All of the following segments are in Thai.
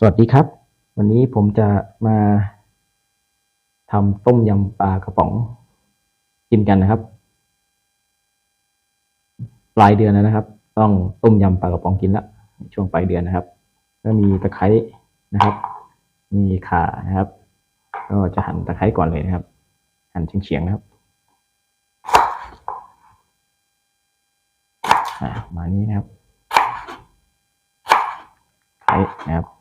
สวัสดีครับ วันนี้ผมจะมาทำต้มยำปลากระป๋องกินกันนะครับ ปลายเดือนแล้วนะครับ ต้องต้มยำปลากระป๋องกินละช่วงปลายเดือนนะครับ ก็มีตะไคร้นะครับ มีข่านะครับ ก็จะหั่นตะไคร้ก่อนเลยนะครับ หั่นเฉียงๆนะครับอ่ามานี้นะครับไคร้นะครับ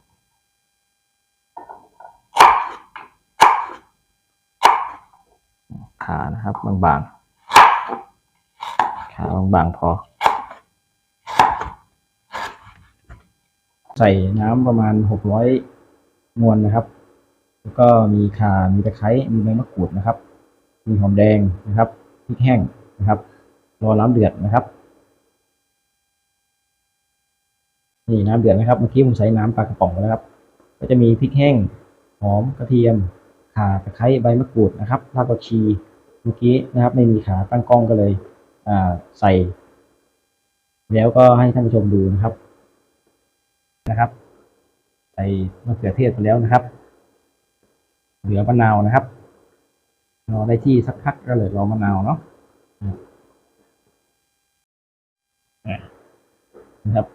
ขานะครับ บางๆ ขาบางๆพอ ใส่น้ำประมาณหกร้อยมวนนะครับ แล้วก็มีข่า มีตะไคร้ มีใบมะกรูดนะครับ มีหอมแดงนะครับพริกแห้งนะครับ รอน้ำเดือดนะครับ นี่น้ำเดือดนะครับ เมื่อกี้ผมใส่น้ำปลากระป๋องไปแล้วครับ ก็จะมีพริกแห้ง หอม กระเทียมข่าตะไคร้ใบมะกรูดนะครับรากผักชี เมื่อกี้นะครับไม่มีขาตั้งกล้องก็เลยใส่ แล้วก็ให้ท่านผู้ชมดูนะครับนะครับ ใส่มะเขือเทศไปแล้วนะครับ เหลือมะนาวนะครับรอได้ที่สักพักก็เลยรอมะนาวเนาะอะนะครับ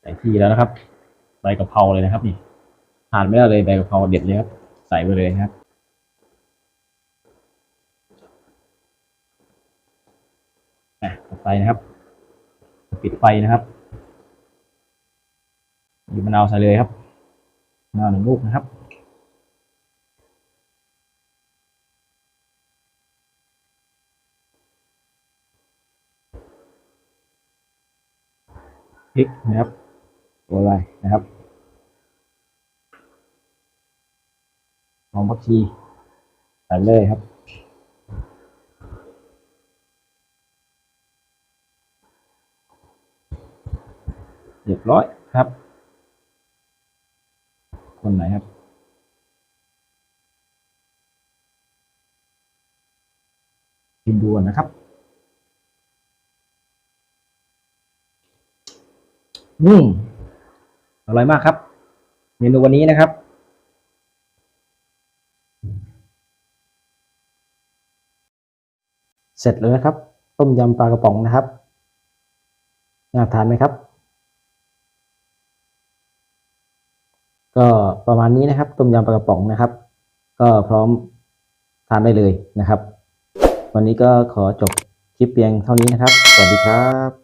ใส่ที่แล้วนะครับใบกะเพราเลยนะครับนี่ทานไม่ได้เลยใบกะเพราเด็ดเลยครับ ใส่ไปเลยครับอะต่อไปนะครับ ปิดไฟนะครับหยิบมะนาวใส่เลยครับมะนาวหนึ่งลูกนะครับพริกนะครับตัวอะไรนะครับ หอมผักชีใส่เลยครับ เรียบร้อยครับ คนไหนครับกินดูก่อนนะครับ อืมอร่อยมากครับ เมนูวันนี้นะครับ เสร็จแล้วนะครับ ต้มยำปลากระป๋องนะครับน่าทานไหมครับ ก็ประมาณนี้นะครับ ต้มยำปลากระป๋องนะครับ ก็พร้อมทานได้เลยนะครับ วันนี้ก็ขอจบคลิปเพียงเท่านี้นะครับ สวัสดีครับ